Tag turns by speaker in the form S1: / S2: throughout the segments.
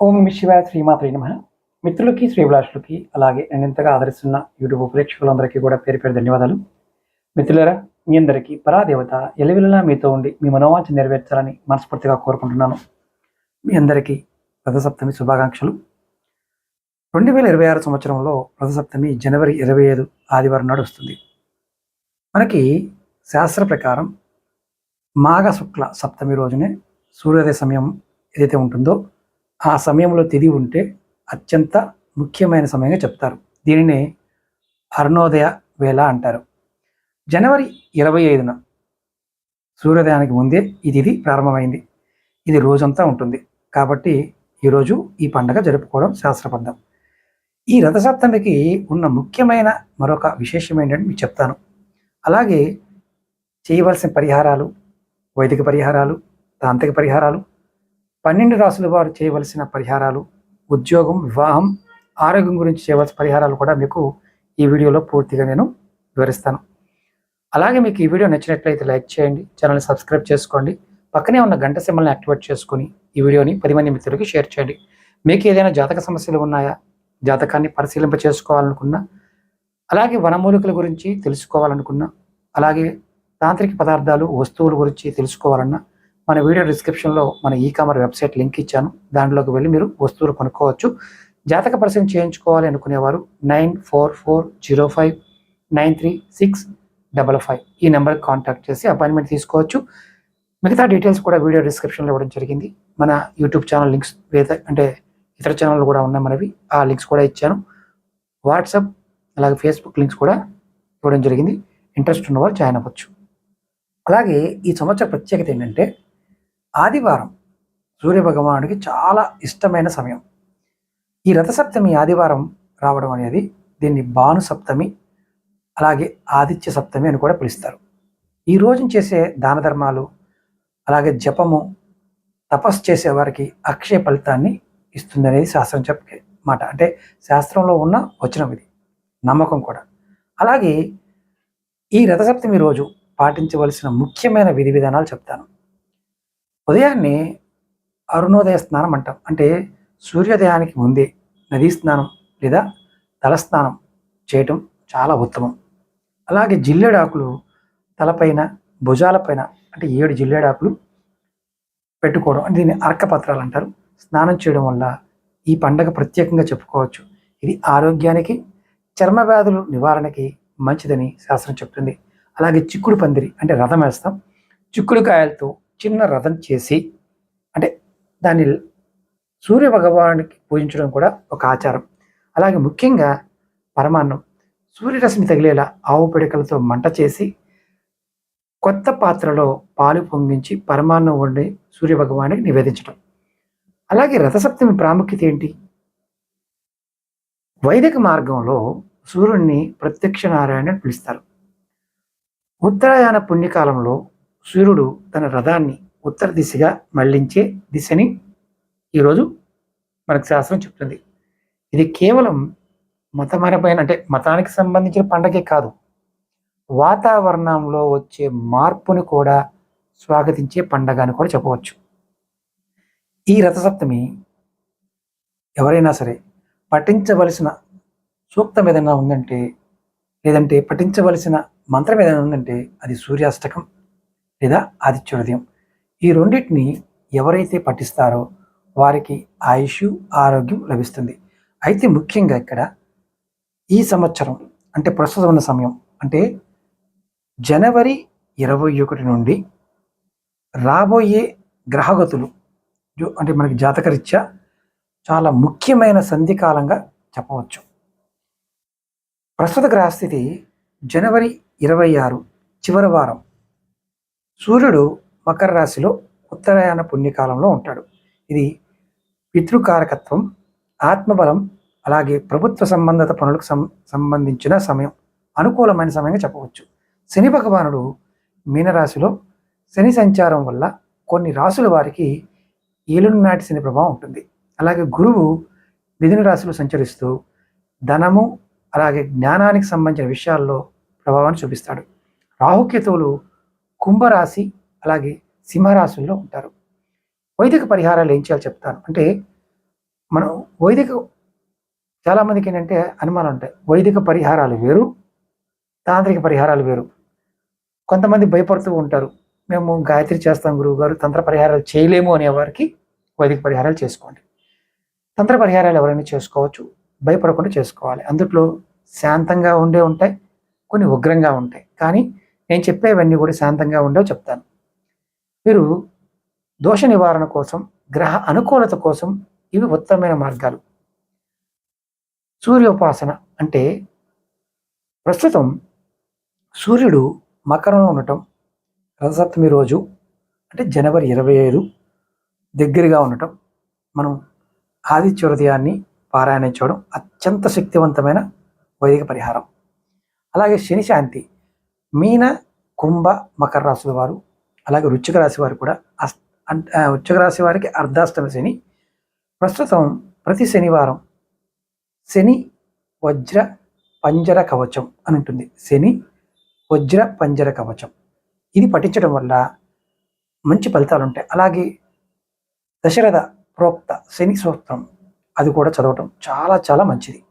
S1: ఓం నమ శివాయ శ్రీమాత్రి నమ. మిత్రులకి శ్రీభిలాషులకి అలాగే నేను ఎంతగా ఆదరిస్తున్న యూట్యూబ్ ప్రేక్షకులందరికీ కూడా పేరు పేరు ధన్యవాదాలు. మిత్రులరా మీ అందరికీ పరాదేవత ఎలివిలన మీతో ఉండి మీ మనోవాంఛ నెరవేర్చాలని మనస్ఫూర్తిగా కోరుకుంటున్నాను. మీ అందరికీ రథసప్తమి శుభాకాంక్షలు. రెండు వేల ఇరవై ఆరు సంవత్సరంలో రథసప్తమి జనవరి ఇరవై ఐదు ఆదివారం నాడు వస్తుంది. మనకి శాస్త్ర ప్రకారం మాఘ శుక్ల సప్తమి రోజునే సూర్యోదయ సమయం ఏదైతే ఉంటుందో ఆ సమయంలో తిది ఉంటే అత్యంత ముఖ్యమైన సమయంగా చెప్తారు. దీనిని అరుణోదయ వేళ అంటారు. జనవరి ఇరవై ఐదున సూర్యోదయానికి ముందే ఈ తిథి ప్రారంభమైంది. ఇది రోజంతా ఉంటుంది. కాబట్టి ఈరోజు ఈ పండగ జరుపుకోవడం శాస్త్రబద్ధం. ఈ రథసప్తమికి ఉన్న ముఖ్యమైన మరొక విశేషం ఏంటంటే మీకు చెప్తాను. అలాగే చేయవలసిన పరిహారాలు వైదిక పరిహారాలు తాంత్రిక పరిహారాలు పన్నెండు రాసుల వారు చేయవలసిన పరిహారాలు ఉద్యోగం వివాహం ఆరోగ్యం గురించి చేయవలసిన పరిహారాలు కూడా మీకు ఈ వీడియోలో పూర్తిగా నేను వివరిస్తాను. అలాగే మీకు ఈ వీడియో నచ్చినట్లయితే లైక్ చేయండి ఛానల్ సబ్స్క్రైబ్ చేసుకోండి పక్కనే ఉన్న గంట సింబల్ని యాక్టివేట్ చేసుకుని ఈ వీడియోని పది మంది మిత్రులకి షేర్ చేయండి. మీకు ఏదైనా జాతక సమస్యలు ఉన్నాయా? జాతకాన్ని పరిశీలింప చేసుకోవాలనుకున్నా అలాగే వనమూలికల గురించి తెలుసుకోవాలనుకున్నా అలాగే తాంత్రిక పదార్థాలు వస్తువుల గురించి తెలుసుకోవాలన్నా మన వీడియో డిస్క్రిప్షన్లో మన ఈ కామర్ వెబ్సైట్ లింక్ ఇచ్చాను. దాంట్లోకి వెళ్ళి మీరు వస్తువులు కొనుక్కోవచ్చు. జాతక పరిచయం చేయించుకోవాలి అనుకునేవారు nine four four zero five nine three six double five. ఈ నెంబర్కి కాంటాక్ట్ చేసి అపాయింట్మెంట్ తీసుకోవచ్చు. మిగతా డీటెయిల్స్ కూడా వీడియో డిస్క్రిప్షన్లో ఇవ్వడం జరిగింది. మన యూట్యూబ్ ఛానల్ లింక్స్ అంటే ఇతర ఛానళ్ళు కూడా ఉన్నాయి మనవి. ఆ లింక్స్ కూడా ఇచ్చాను. వాట్సాప్ అలాగే ఫేస్బుక్ లింక్స్ కూడా ఇవ్వడం జరిగింది. ఇంట్రెస్ట్ ఉన్నవారు జాయిన్ అవ్వచ్చు. అలాగే ఈ సంవత్సర ప్రత్యేకత ఏంటంటే ఆదివారం సూర్యభగవానుడికి చాలా ఇష్టమైన సమయం. ఈ రథసప్తమి ఆదివారం రావడం అనేది దీన్ని భాను సప్తమి అలాగే ఆదిత్య సప్తమి అని కూడా పిలుస్తారు. ఈ రోజు చేసే దాన ధర్మాలు అలాగే జపము తపస్సు చేసే వారికి అక్షయ ఫలితాన్ని ఇస్తుంది అనేది శాస్త్రం చెప్పే మాట. అంటే శాస్త్రంలో ఉన్న వచనం ఇది నమ్మకం కూడా. అలాగే ఈ రథసప్తమి రోజు పాటించవలసిన ముఖ్యమైన విధి విధానాలు చెప్తాను. ఉదయాన్నే అరుణోదయ స్నానం అంటాం. అంటే సూర్యోదయానికి ముందే నదీ స్నానం లేదా తలస్నానం చేయటం చాలా ఉత్తమం. అలాగే జిల్లేడాకులు తలపైన భుజాలపైన అంటే ఏడు జిల్లేడాకులు పెట్టుకోవడం అంటే దీన్ని అర్కపత్రాలు అంటారు. స్నానం చేయడం వల్ల ఈ పండగ ప్రత్యేకంగా చెప్పుకోవచ్చు. ఇది ఆరోగ్యానికి చర్మ వ్యాధులు నివారణకి మంచిదని శాస్త్రం చెప్తుంది. అలాగే చిక్కుడు పందిరి అంటే రథం వేస్తాం. చిక్కుడు కాయలతో చిన్న రథం చేసి అంటే దాన్ని సూర్య భగవానికి పూజించడం కూడా ఒక ఆచారం. అలాగే ముఖ్యంగా పరమాన్నం. సూర్యరశ్మి తగిలేలా ఆవు పిడకలతో మంట చేసి కొత్త పాత్రలో పాలు పొంగించి పరమాన్నం వండి సూర్య భగవానికి నివేదించడం అలాగే రథసప్తమి ప్రాముఖ్యత ఏంటి? వైదిక మార్గంలో సూర్యుడిని ప్రత్యక్ష నారాయణ అని పిలుస్తారు. ఉత్తరాయణ పుణ్యకాలంలో సూర్యుడు తన రథాన్ని ఉత్తర దిశగా మళ్ళించే దిశని ఈరోజు మనకు శాస్త్రం చెప్తుంది. ఇది కేవలం మతపరమైన అంటే మతానికి సంబంధించిన పండగే కాదు. వాతావరణంలో వచ్చే మార్పుని కూడా స్వాగతించే పండగ అని కూడా చెప్పవచ్చు. ఈ రథసప్తమి ఎవరైనా సరే పఠించవలసిన సూక్తం ఏదైనా ఉందంటే లేదంటే పఠించవలసిన మంత్రం ఏదైనా ఉందంటే అది సూర్యాష్టకం లేదా ఆదిత్య ఈ రెండింటిని ఎవరైతే పఠిస్తారో వారికి ఆయుష్ ఆరోగ్యం లభిస్తుంది. అయితే ముఖ్యంగా ఇక్కడ ఈ సంవత్సరం అంటే ప్రస్తుతం ఉన్న సమయం అంటే జనవరి ఇరవై ఒకటి నుండి రాబోయే గ్రహగతులు అంటే మనకి జాతకరీత్యా చాలా ముఖ్యమైన సంధికాలంగా చెప్పవచ్చు. ప్రస్తుత గ్రహస్థితి జనవరి ఇరవై ఆరు చివరి వారం సూర్యుడు మకర రాశిలో ఉత్తరాయణ పుణ్యకాలంలో ఉంటాడు. ఇది పితృకారకత్వం ఆత్మబలం అలాగే ప్రభుత్వ సంబంధిత పనులకు సం సంబంధించిన సమయం అనుకూలమైన సమయంగా చెప్పవచ్చు. శని భగవానుడు మీనరాశిలో శని సంచారం వల్ల కొన్ని రాసుల వారికి ఏలునాటి శని ప్రభావం ఉంటుంది. అలాగే గురువు మిథున రాశిలో సంచరిస్తూ ధనము అలాగే జ్ఞానానికి సంబంధించిన విషయాల్లో ప్రభావాన్ని చూపిస్తాడు. రాహుకేతువులు కుంభరాశి అలాగే సింహరాశుల్లో ఉంటారు. వైదిక పరిహారాలు ఏం చేయాలో చెప్తాను. అంటే మనం వైదిక చాలామందికి ఏంటంటే అనుమానం ఉంటాయి. వైదిక పరిహారాలు వేరు తాంత్రిక పరిహారాలు వేరు. కొంతమంది భయపడుతూ ఉంటారు. మేము గాయత్రి చేస్తాం గురువు గారు తంత్ర పరిహారాలు చేయలేము అనేవారికి వైదిక పరిహారాలు చేసుకోండి. తంత్ర పరిహారాలు ఎవరైనా చేసుకోవచ్చు. భయపడకుండా చేసుకోవాలి. అందుట్లో శాంతంగా ఉండే ఉంటాయి కొన్ని ఉగ్రంగా ఉంటాయి. కానీ నేను చెప్పేవన్నీ కూడా శాంతంగా ఉండేవి చెప్తాను. మీరు దోష నివారణ కోసం గ్రహ అనుకూలత కోసం ఇవి ఉత్తమమైన మార్గాలు. సూర్యోపాసన అంటే ప్రస్తుతం సూర్యుడు మకరంలో ఉండటం రథసప్తమి రోజు అంటే జనవరి ఇరవై ఐదు దగ్గరగా ఉండటం మనం ఆదిత్య హృదయాన్ని పారాయణించడం అత్యంత శక్తివంతమైన వైదిక పరిహారం. అలాగే శని శాంతి మీన కుంభ మకర రాశుల వారు అలాగే వృచ్చిక రాశి వారు కూడా అస్ అన్- రాశి వారికి అర్ధాష్టమి శని. ప్రస్తుతం ప్రతి శనివారం శని వజ్ర పంజర కవచం అని ఉంటుంది. శని వజ్ర పంజర కవచం. ఇది పఠించడం వల్ల మంచి ఫలితాలు ఉంటాయి. అలాగే దశరథ ప్రోక్త శని సూత్రం అది కూడా చదవటం చాలా చాలా మంచిది.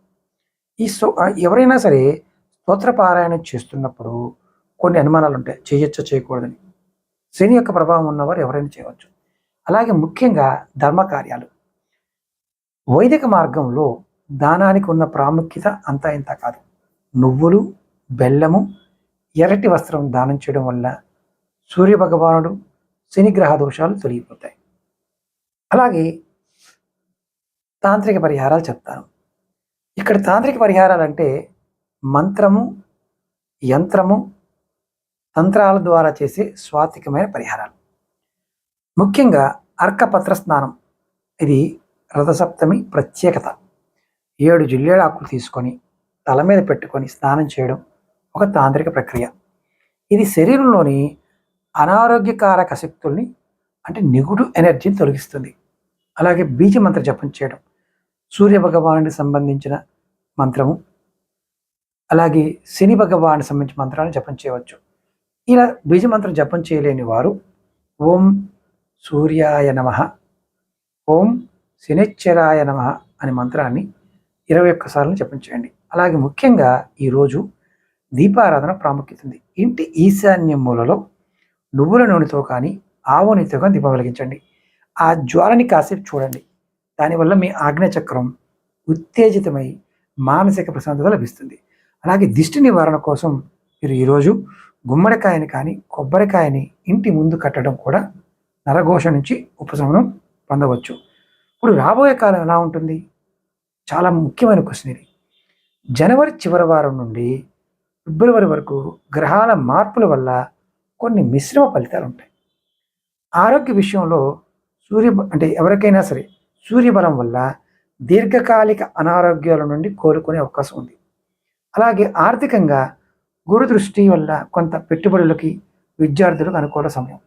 S1: ఈ సో ఎవరైనా సరే స్తోత్ర పారాయణం చేస్తున్నప్పుడు కొన్ని అనుమానాలు ఉంటాయి. చేయొచ్చో చేయకూడదని. శని యొక్క ప్రభావం ఉన్నవారు ఎవరైనా చేయవచ్చు. అలాగే ముఖ్యంగా ధర్మ కార్యాలు. వైదిక మార్గంలో దానానికి ఉన్న ప్రాముఖ్యత అంతా ఇంత కాదు. నువ్వులు బెల్లము ఎర్రటి వస్త్రం దానం చేయడం వల్ల సూర్య భగవానుడు శని గ్రహ దోషాలు తొలగిపోతాయి. అలాగే తాంత్రిక పరిహారాలు చెప్తాను. ఇక్కడ తాంత్రిక పరిహారాలు అంటే మంత్రము యంత్రము తంత్రాల ద్వారా చేసే స్వాతికమైన పరిహారాలు. ముఖ్యంగా అర్కపత్ర స్నానం ఇది రథసప్తమి ప్రత్యేకత. ఏడు జిల్లేడు ఆకులు తీసుకొని తల మీద పెట్టుకొని స్నానం చేయడం ఒక తాంత్రిక ప్రక్రియ. ఇది శరీరంలోని అనారోగ్యకారక శక్తుల్ని అంటే నిగుడు ఎనర్జీని తొలగిస్తుంది. అలాగే బీజ మంత్ర జపం చేయడం సూర్య భగవానుడికి సంబంధించిన మంత్రము అలాగే శని భగవానికి సంబంధించిన మంత్రాన్ని జపం చేయవచ్చు. ఇలా బీజమంత్రం జపం చేయలేని వారు ఓం సూర్యాయ నమ ఓం శనిశ్చరాయ నమ అనే మంత్రాన్ని ఇరవై ఒక్కసార్లు జపం చేయండి. అలాగే ముఖ్యంగా ఈరోజు దీపారాధన ప్రాముఖ్యత ఉంది. ఇంటి ఈశాన్య మూలలో నువ్వుల నూనెతో కానీ ఆవు నూనెతో కానీ దీపం వెలిగించండి. ఆ జ్వాలని కాసేపు చూడండి. దానివల్ల మీ ఆజ్ఞచక్రం ఉత్తేజితమై మానసిక ప్రశాంతత లభిస్తుంది. అలాగే దిష్టి నివారణ కోసం మీరు ఈరోజు గుమ్మడికాయని కానీ కొబ్బరికాయని ఇంటి ముందు కట్టడం కూడా నరఘోష నుంచి ఉపశమనం పొందవచ్చు. ఇప్పుడు రాబోయే కాలం ఎలా ఉంటుంది? చాలా ముఖ్యమైన క్వశ్చన్ ఇది. జనవరి చివరి వారం నుండి ఫిబ్రవరి వరకు గ్రహాల మార్పుల వల్ల కొన్ని మిశ్రమ ఫలితాలు ఉంటాయి. ఆరోగ్య విషయంలో సూర్య అంటే ఎవరికైనా సరే సూర్యబలం వల్ల దీర్ఘకాలిక అనారోగ్యాల నుండి కోలుకునే అవకాశం ఉంది. అలాగే ఆర్థికంగా గురు దృష్టి వల్ల కొంత పెట్టుబడులకి విద్యార్థులకు అనుకూల సమయం.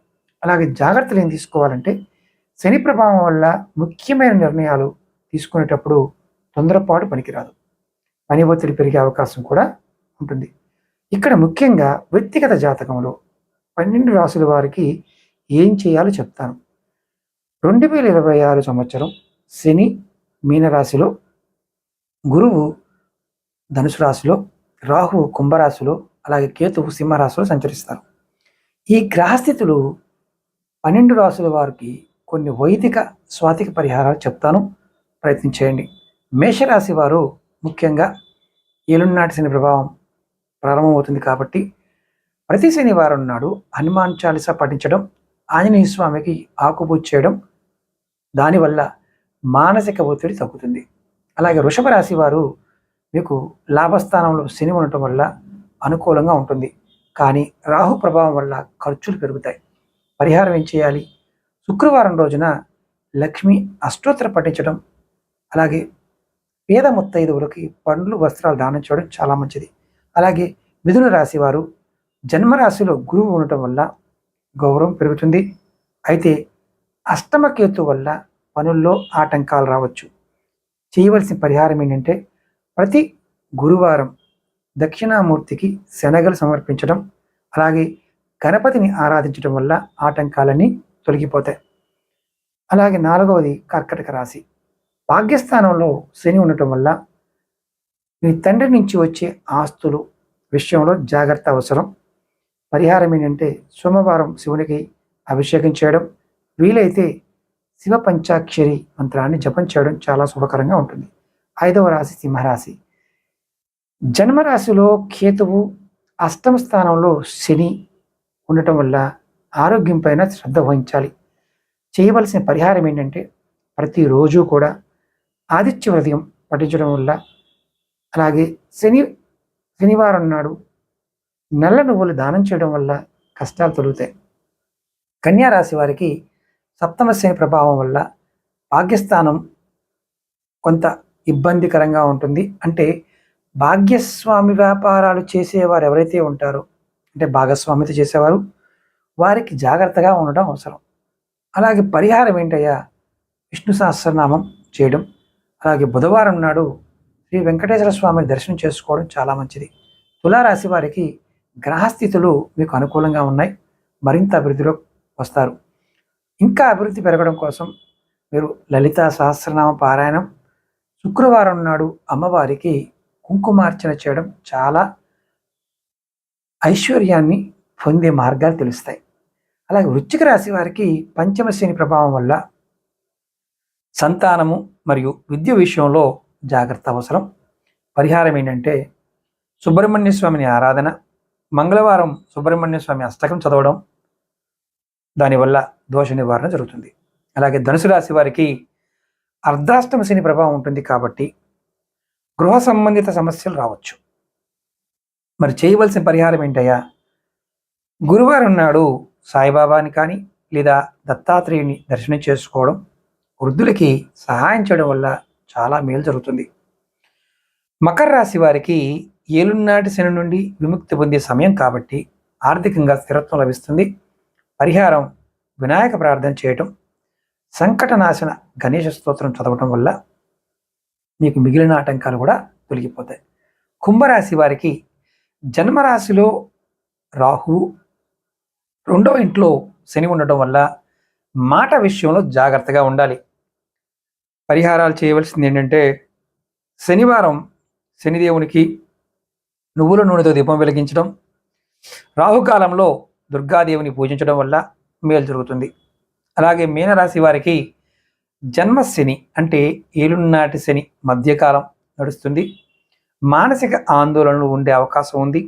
S1: అలాగే జాగ్రత్తలు ఏం తీసుకోవాలంటే శని ప్రభావం వల్ల ముఖ్యమైన నిర్ణయాలు తీసుకునేటప్పుడు తొందరపాటు పనికిరాదు. పని ఒత్తిడి పెరిగే అవకాశం కూడా ఉంటుంది. ఇక్కడ ముఖ్యంగా వ్యక్తిగత జాతకంలో పన్నెండు రాసుల వారికి ఏం చేయాలో చెప్తాను. రెండు వేల ఇరవై ఆరు సంవత్సరం శని మీనరాశిలో గురువు ధనుసు రాశిలో రాహు కుంభరాశిలో అలాగే కేతువు సింహరాశిలో సంచరిస్తారు. ఈ గ్రహస్థితులు పన్నెండు రాసుల వారికి కొన్ని వైదిక స్వాతిక పరిహారాలు చెప్తాను. ప్రయత్నం చేయండి. మేషరాశి వారు ముఖ్యంగా ఏలునాటి శని ప్రభావం ప్రారంభమవుతుంది కాబట్టి ప్రతి శనివారం నాడు హనుమాన్ చాలీసా పఠించడం ఆంజనేయ స్వామికి ఆకుపూజ చేయడం దానివల్ల మానసిక ఒత్తిడి తగ్గుతుంది. అలాగే వృషభ రాశి వారు మీకు లాభస్థానంలో శని ఉండటం వల్ల అనుకూలంగా ఉంటుంది. కానీ రాహు ప్రభావం వల్ల ఖర్చులు పెరుగుతాయి. పరిహారం ఏం చేయాలి? శుక్రవారం రోజున లక్ష్మి అష్టోత్తర పఠించడం అలాగే పేద ముత్తైదువులకి పండ్లు వస్త్రాలు దానం చేయడం చాలా మంచిది. అలాగే మిథున రాశి వారు జన్మరాశిలో గురువు ఉండటం వల్ల గౌరవం పెరుగుతుంది. అయితే అష్టమకేతు వల్ల పనుల్లో ఆటంకాలు రావచ్చు. చేయవలసిన పరిహారం ఏంటంటే ప్రతి గురువారం దక్షిణామూర్తికి శనగలు సమర్పించడం అలాగే గణపతిని ఆరాధించడం వల్ల ఆటంకాలన్నీ తొలగిపోతాయి. అలాగే నాలుగవది కర్కటక రాశి. భాగ్యస్థానంలో శని ఉండటం వల్ల మీ తండ్రి నుంచి వచ్చే ఆస్తులు విషయంలో జాగ్రత్త అవసరం. పరిహారం ఏంటంటే సోమవారం శివునికి అభిషేకం చేయడం వీలైతే శివ పంచాక్షరి మంత్రాన్ని జపం చేయడం చాలా శుభకరంగా ఉంటుంది. ఐదవ రాశి సింహరాశి. జన్మరాశిలో కేతువు అష్టమ స్థానంలో శని ఉండటం వల్ల ఆరోగ్యం పైన శ్రద్ధ వహించాలి. చేయవలసిన పరిహారం ఏంటంటే ప్రతిరోజు కూడా ఆదిత్య హృదయం పఠించడం వల్ల అలాగే శని శనివారం నాడు నల్ల నువ్వులు దానం చేయడం వల్ల కష్టాలు తొలుగుతాయి. కన్యా రాశి వారికి సప్తమ శని ప్రభావం వల్ల భాగ్యస్థానం కొంత ఇబ్బందికరంగా ఉంటుంది. అంటే భాగ్యస్వామి వ్యాపారాలు చేసేవారు ఎవరైతే ఉంటారో అంటే భాగస్వామిత చేసేవారు వారికి జాగ్రత్తగా ఉండడం అవసరం. అలాగే పరిహారం ఏంటయ్యా? విష్ణు సహస్రనామం చేయడం. అలాగే బుధవారం నాడు శ్రీ వెంకటేశ్వర స్వామిని దర్శనం చేసుకోవడం చాలా మంచిది. తులారాశి వారికి గ్రహస్థితులు మీకు అనుకూలంగా ఉన్నాయి. మరింత అభివృద్ధిలో వస్తారు. ఇంకా అభివృద్ధి పెరగడం కోసం మీరు లలిత సహస్రనామ పారాయణం శుక్రవారం నాడు అమ్మవారికి కుంకుమార్చన చేయడం చాలా ఐశ్వర్యాన్ని పొందే మార్గాలు తెలుస్తాయి. అలాగే వృశ్చిక రాశి వారికి పంచమ శని ప్రభావం వల్ల సంతానము మరియు విద్య విషయంలో జాగ్రత్త అవసరం. పరిహారం ఏంటంటే సుబ్రహ్మణ్య స్వామిని ఆరాధన మంగళవారం సుబ్రహ్మణ్య స్వామి అష్టకం చదవడం దానివల్ల దోష నివారణ జరుగుతుంది. అలాగే ధనుసు రాశి వారికి అర్ధాష్టమ శని ప్రభావం ఉంటుంది కాబట్టి గృహ సంబంధిత సమస్యలు రావచ్చు. మరి చేయవలసిన పరిహారం ఏంటయ్యా? గురువారం నాడు సాయిబాబాని కానీ లేదా దత్తాత్రేయుని దర్శనం చేసుకోవడం వృద్ధులకి సహాయం చేయడం వల్ల చాలా మేలు జరుగుతుంది. మకర రాశి వారికి ఏలునాటి శని నుండి విముక్తి పొందే సమయం కాబట్టి ఆర్థికంగా స్థిరత్వం లభిస్తుంది. పరిహారం వినాయక ప్రార్థన చేయటం సంకటనాశన గణేష స్తోత్రం చదవటం వల్ల మీకు మిగిలిన ఆటంకాలు కూడా తొలగిపోతాయి. కుంభరాశి వారికి జన్మరాశిలో రాహు రెండవ ఇంట్లో శని ఉండటం వల్ల మాట విషయంలో జాగ్రత్తగా ఉండాలి. పరిహారాలు చేయవలసింది ఏంటంటే శనివారం శనిదేవునికి నువ్వుల నూనెతో దీపం వెలిగించడం రాహుకాలంలో దుర్గాదేవిని పూజించడం వల్ల మేలు జరుగుతుంది. అలాగే మీనరాశి వారికి జన్మశని అంటే ఏలునాటి శని మధ్యకాలం నడుస్తుంది. మానసిక ఆందోళనలు ఉండే అవకాశం ఉంది.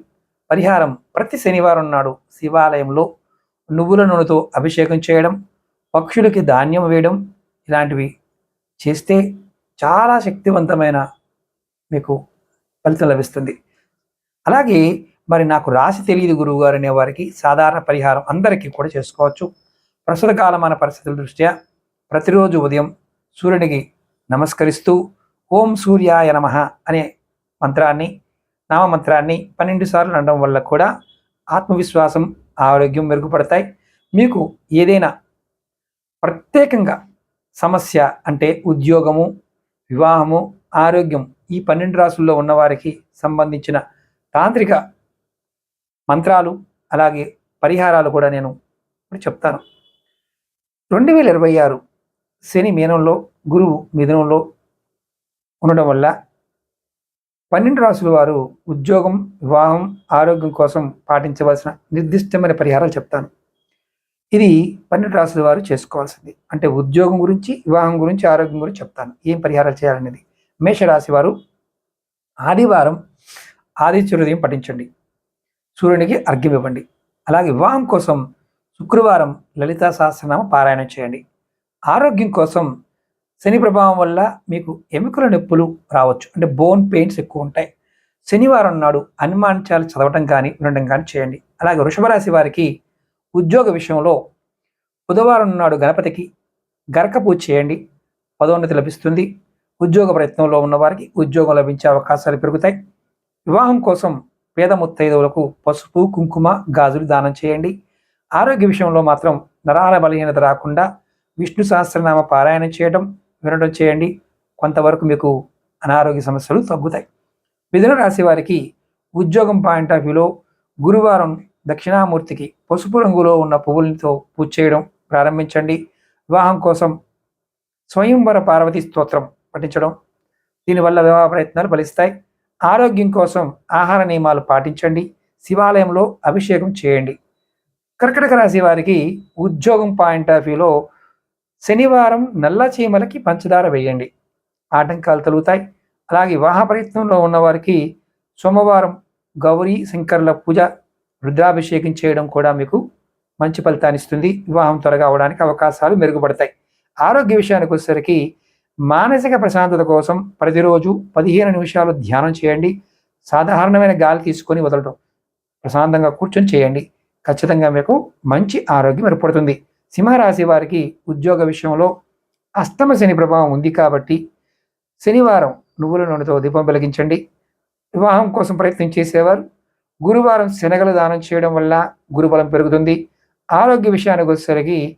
S1: పరిహారం ప్రతి శనివారం నాడు శివాలయంలో నువ్వుల నూనెతో అభిషేకం చేయడం పక్షులకి ధాన్యం వేయడం ఇలాంటివి చేస్తే చాలా శక్తివంతమైన మీకు ఫలితం లభిస్తుంది. అలాగే మరి నాకు రాసి తెలియదు గురువు గారు అనే వారికి సాధారణ పరిహారం అందరికీ కూడా చేసుకోవచ్చు. ప్రస్తుత కాలమాన పరిస్థితుల దృష్ట్యా ప్రతిరోజు ఉదయం సూర్యునికి నమస్కరిస్తూ ఓం సూర్యాయ నమ అనే మంత్రాన్ని నామమంత్రాన్ని పన్నెండు సార్లు అనడం వల్ల కూడా ఆత్మవిశ్వాసం ఆరోగ్యం మెరుగుపడతాయి. మీకు ఏదైనా ప్రత్యేకంగా సమస్య అంటే ఉద్యోగము వివాహము ఆరోగ్యం ఈ పన్నెండు రాసుల్లో ఉన్నవారికి సంబంధించిన తాంత్రిక మంత్రాలు అలాగే పరిహారాలు కూడా నేను ఇప్పుడు చెప్తాను. రెండు వేల ఇరవై ఆరు శని మీనంలో గురువు మిథునంలో ఉండడం వల్ల పన్నెండు రాసుల వారు ఉద్యోగం వివాహం ఆరోగ్యం కోసం పాటించవలసిన నిర్దిష్టమైన పరిహారాలు చెప్తాను. ఇది పన్నెండు రాసుల వారు చేసుకోవాల్సింది. అంటే ఉద్యోగం గురించి వివాహం గురించి ఆరోగ్యం గురించి చెప్తాను. ఏం పరిహారాలు చేయాలనేది. మేషరాశి వారు ఆదివారం ఆదిత్య హృదయం పఠించండి. సూర్యునికి అర్ఘ్యం ఇవ్వండి అలాగే వివాహం కోసం శుక్రవారం లలితా సహస్రనామ పారాయణం చేయండి. ఆరోగ్యం కోసం శని ప్రభావం వల్ల మీకు ఎముకల నొప్పులు రావచ్చు. అంటే బోన్ పెయిన్స్ ఎక్కువ ఉంటాయి. శనివారం నాడు అనుమానించాలు చదవటం కానీ ఉండడం కానీ చేయండి. అలాగే వృషభ రాశి వారికి ఉద్యోగ విషయంలో బుధవారం నాడు గణపతికి గరక పూజ చేయండి. పదోన్నతి లభిస్తుంది. ఉద్యోగ ప్రయత్నంలో ఉన్నవారికి ఉద్యోగం లభించే అవకాశాలు పెరుగుతాయి. వివాహం కోసం పేద ముత్తైదవులకు పసుపు కుంకుమ గాజులు దానం చేయండి. ఆరోగ్య విషయంలో మాత్రం నరాల బలహీనత రాకుండా విష్ణు సహస్రనామ పారాయణం చేయడం వినడం చేయండి. కొంతవరకు మీకు అనారోగ్య సమస్యలు తగ్గుతాయి. మిథున రాశి వారికి ఉద్యోగం పాయింట్ ఆఫ్ వ్యూలో గురువారం దక్షిణామూర్తికి పసుపు రంగులో ఉన్న పువ్వులతో పూజ చేయడం ప్రారంభించండి. వివాహం కోసం స్వయంవర పార్వతి స్తోత్రం పఠించడం దీనివల్ల వివాహ ప్రయత్నాలు ఫలిస్తాయి. ఆరోగ్యం కోసం ఆహార నియమాలు పాటించండి. శివాలయంలో అభిషేకం చేయండి. కర్కటక రాశి వారికి ఉద్యోగం పాయింట్ ఆఫ్ వ్యూలో శనివారం నల్ల చీమలకి పంచదార వేయండి. ఆటంకాలు తొలుగుతాయి. అలాగే వివాహ ప్రయత్నంలో ఉన్నవారికి సోమవారం గౌరీ శంకర్ల పూజ రుద్రాభిషేకం చేయడం కూడా మీకు మంచి ఫలితాన్ని ఇస్తుంది. వివాహం త్వరగా అవడానికి అవకాశాలు మెరుగుపడతాయి. ఆరోగ్య విషయానికి వచ్చేసరికి మానసిక ప్రశాంతత కోసం ప్రతిరోజు పదిహేను నిమిషాలు ధ్యానం చేయండి. సాధారణమైన గాలి తీసుకొని వదలడం ప్రశాంతంగా కూర్చొని చేయండి. ఖచ్చితంగా మీకు మంచి ఆరోగ్యం ఏర్పడుతుంది. సింహరాశి వారికి ఉద్యోగ విషయంలో అష్టమ శని ప్రభావం ఉంది కాబట్టి శనివారం నువ్వుల నూనెతో దీపం వెలిగించండి. వివాహం కోసం ప్రయత్నం చేసేవారు. గురువారం శనగలు దానం చేయడం వల్ల గురుబలం పెరుగుతుంది. ఆరోగ్య విషయానికి వచ్చేసరికి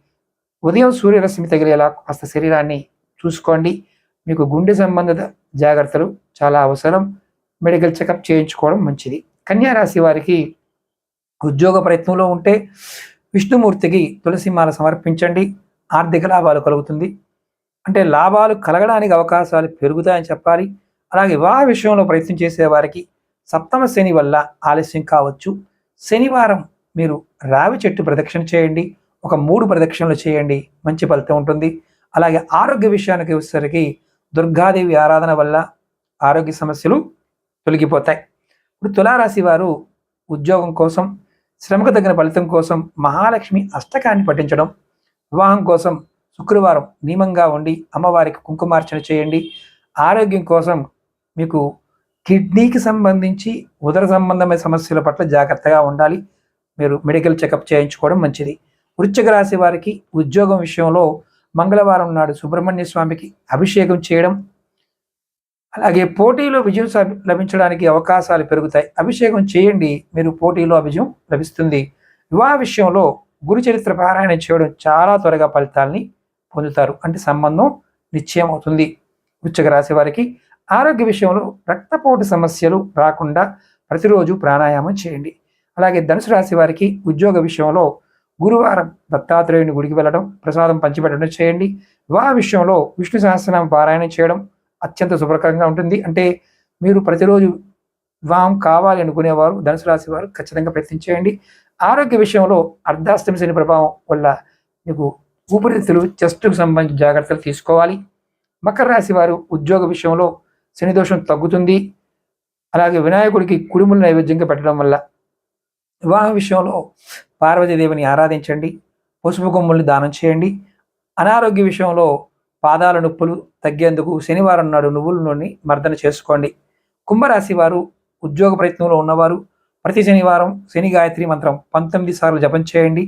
S1: ఉదయం సూర్యరశ్మి తగిలేలా కాస్త శరీరాన్ని చూసుకోండి. మీకు గుండె సంబంధిత జాగ్రత్తలు చాలా అవసరం. మెడికల్ చెకప్ చేయించుకోవడం మంచిది. కన్యా రాశి వారికి ఉద్యోగ ప్రయత్నంలో ఉంటే విష్ణుమూర్తికి తులసిమాల సమర్పించండి. ఆర్థిక లాభాలు కలుగుతుంది. అంటే లాభాలు కలగడానికి అవకాశాలు పెరుగుతాయని చెప్పాలి. అలాగే వివాహ విషయంలో ప్రయత్నం చేసేవారికి సప్తమ శని వల్ల ఆలస్యం కావచ్చు. శనివారం మీరు రావి చెట్టు ప్రదక్షిణ చేయండి. ఒక మూడు ప్రదక్షిణలు చేయండి. మంచి ఫలితం ఉంటుంది. అలాగే ఆరోగ్య విషయానికి వచ్చేసరికి దుర్గాదేవి ఆరాధన వల్ల ఆరోగ్య సమస్యలు తొలగిపోతాయి. ఇప్పుడు తులారాశి వారు ఉద్యోగం కోసం శ్రమకు తగిన ఫలితం కోసం మహాలక్ష్మి అష్టకాన్ని పఠించడం వివాహం కోసం శుక్రవారం నియమంగా ఉండి అమ్మవారికి కుంకుమార్చన చేయండి. ఆరోగ్యం కోసం మీకు కిడ్నీకి సంబంధించి ఉదర సంబంధమైన సమస్యల పట్ల జాగ్రత్తగా ఉండాలి. మీరు మెడికల్ చెకప్ చేయించుకోవడం మంచిది. వృశ్చిక రాశి వారికి ఉద్యోగం విషయంలో మంగళవారం నాడు సుబ్రహ్మణ్య స్వామికి అభిషేకం చేయడం అలాగే పోటీలో విజయం లభించడానికి అవకాశాలు పెరుగుతాయి. అభిషేకం చేయండి. మీరు పోటీలో విజయం లభిస్తుంది. వివాహ విషయంలో గురు చరిత్ర పారాయణ చేయడం చాలా త్వరగా ఫలితాల్ని పొందుతారు. అంటే సంబంధం నిశ్చయం అవుతుంది వృశ్చిక రాశి వారికి ఆరోగ్య విషయంలో రక్తపోటు సమస్యలు రాకుండా ప్రతిరోజు ప్రాణాయామం చేయండి. అలాగే ధనుసు రాశి వారికి ఉద్యోగ విషయంలో గురువారం దత్తాత్రేయుని గుడికి వెళ్ళడం ప్రసాదం పంచిపెట్టడం చేయండి. వివాహ విషయంలో విష్ణు సహస్రనామ పారాయణం చేయడం అత్యంత శుభ్రకరంగా ఉంటుంది. అంటే మీరు ప్రతిరోజు వివాహం కావాలి అనుకునేవారు ధనుసు రాశి వారు ఖచ్చితంగా ప్రయత్నించేయండి ఆరోగ్య విషయంలో అర్ధాష్టమి శని ప్రభావం వల్ల మీకు ఊపిరితిత్తులు చెస్ట్కు సంబంధించిన జాగ్రత్తలు తీసుకోవాలి. మకర రాశి వారు ఉద్యోగ విషయంలో శని దోషం తగ్గుతుంది. అలాగే వినాయకుడికి కుడుములు నైవేద్యంగా పెట్టడం వల్ల వివాహ విషయంలో పార్వతీదేవిని ఆరాధించండి. పసుపు కొమ్ముల్ని దానం చేయండి. అనారోగ్య విషయంలో పాదాల నొప్పులు తగ్గేందుకు శనివారం నాడు నువ్వుల నూనె మర్దన చేసుకోండి. కుంభరాశి వారు ఉద్యోగ ప్రయత్నంలో ఉన్నవారు ప్రతి శనివారం శని గాయత్రి మంత్రం పంతొమ్మిది సార్లు జపం చేయండి.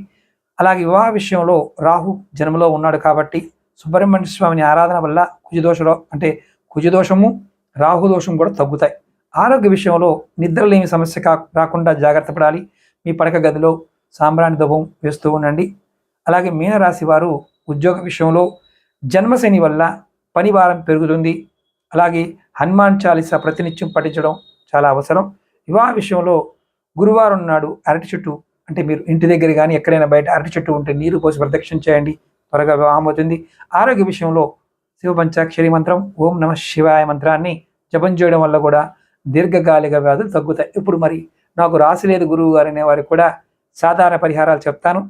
S1: అలాగే వివాహ విషయంలో రాహు జన్మలో ఉన్నాడు కాబట్టి సుబ్రహ్మణ్య స్వామిని ఆరాధన వల్ల కుజదోషలో అంటే కుజదోషము రాహు దోషం కూడా తగ్గుతాయి. ఆరోగ్య విషయంలో నిద్రలేమి సమస్య కా రాకుండా జాగ్రత్త పడాలి. మీ పడక గదిలో సాంబ్రాణి ధూపం వేస్తూ ఉండండి. అలాగే మీనరాశి వారు ఉద్యోగ విషయంలో జన్మశని వల్ల పనివారం పెరుగుతుంది. అలాగే హనుమాన్ చాలీస ప్రతినిత్యం పఠించడం చాలా అవసరం. వివాహ విషయంలో గురువారం నాడు అరటి చెట్టు అంటే మీరు ఇంటి దగ్గర కానీ ఎక్కడైనా బయట అరటి చెట్టు ఉంటే నీరు పోసి ప్రదక్షిణ చేయండి. త్వరగా వివాహం అవుతుంది. ఆరోగ్య విషయంలో శివ పంచాక్షరి మంత్రం ఓం నమ శివాయ మంత్రాన్ని జపం చేయడం వల్ల కూడా దీర్ఘకాలిక వ్యాధులు తగ్గుతాయి. ఇప్పుడు మరి నాకు రాసి లేదు గురువు గారు అనే కూడా సాధారణ పరిహారాలు చెప్తాను.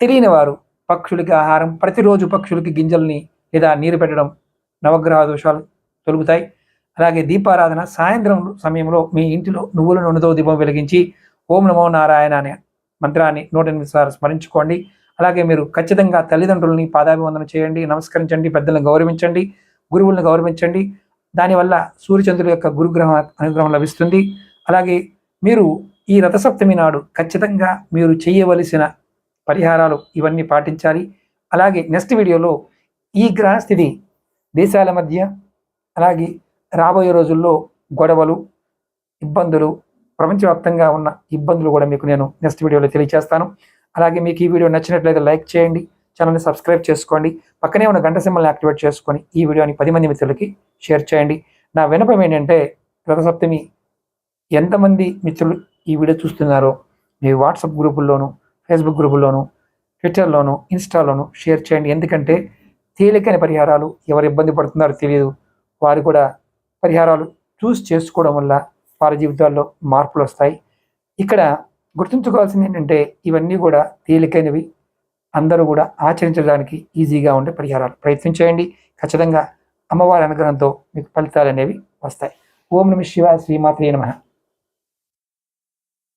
S1: తెలియని వారు పక్షులకి ఆహారం ప్రతిరోజు పక్షులకి గింజల్ని లేదా నీరు పెట్టడం నవగ్రహ దోషాలు తొలుగుతాయి. అలాగే దీపారాధన సాయంత్రం సమయంలో మీ ఇంటిలో నువ్వుల నూనెతో దీపం వెలిగించి ఓం నమో నారాయణ అనే మంత్రాన్ని నూట ఎనిమిది సార్లు స్మరించుకోండి. అలాగే మీరు ఖచ్చితంగా తల్లిదండ్రులని పాదాభివందన చేయండి నమస్కరించండి పెద్దలను గౌరవించండి గురువులను గౌరవించండి. దానివల్ల సూర్యచంద్రుల యొక్క గురుగ్రహం అనుగ్రహం లభిస్తుంది. అలాగే మీరు ఈ రథసప్తమి నాడు ఖచ్చితంగా మీరు చేయవలసిన పరిహారాలు ఇవన్నీ పాటించాలి. అలాగే నెక్స్ట్ వీడియోలో ఈ గ్రహస్థితి దేశాల మధ్య అలాగే రాబోయే రోజుల్లో గొడవలు ఇబ్బందులు ప్రపంచవ్యాప్తంగా ఉన్న ఇబ్బందులు కూడా మీకు నేను నెక్స్ట్ వీడియోలో తెలియజేస్తాను అలాగే మీకు ఈ వీడియో నచ్చినట్లయితే లైక్ చేయండి ఛానల్ని సబ్స్క్రైబ్ చేసుకోండి పక్కనే ఉన్న గంట సింబల్ని యాక్టివేట్ చేసుకొని ఈ వీడియోని పది మంది మిత్రులకి షేర్ చేయండి. నా వినపం ఏంటంటే రథసప్తమి ఎంతమంది మిత్రులు ఈ వీడియో చూస్తున్నారో మీ వాట్సాప్ గ్రూపుల్లోనూ ఫేస్బుక్ గ్రూపుల్లోనూ ట్విట్టర్లోను ఇన్స్టాలోను షేర్ చేయండి. ఎందుకంటే తేలికైన పరిహారాలు ఎవరు ఇబ్బంది పడుతున్నారో తెలియదు. వారు కూడా పరిహారాలు చూస్ చేసుకోవడం వల్ల వారి జీవితాల్లో మార్పులు వస్తాయి. ఇక్కడ గుర్తుంచుకోవాల్సింది ఏంటంటే ఇవన్నీ కూడా తేలికైనవి. అందరూ కూడా ఆచరించడానికి ఈజీగా ఉండే పరిహారాలు. ప్రయత్నం చేయండి. ఖచ్చితంగా అమ్మవారి అనుగ్రహంతో మీకు ఫలితాలు అనేవి వస్తాయి. ఓం నమ శివ శ్రీమాత్రే నమః.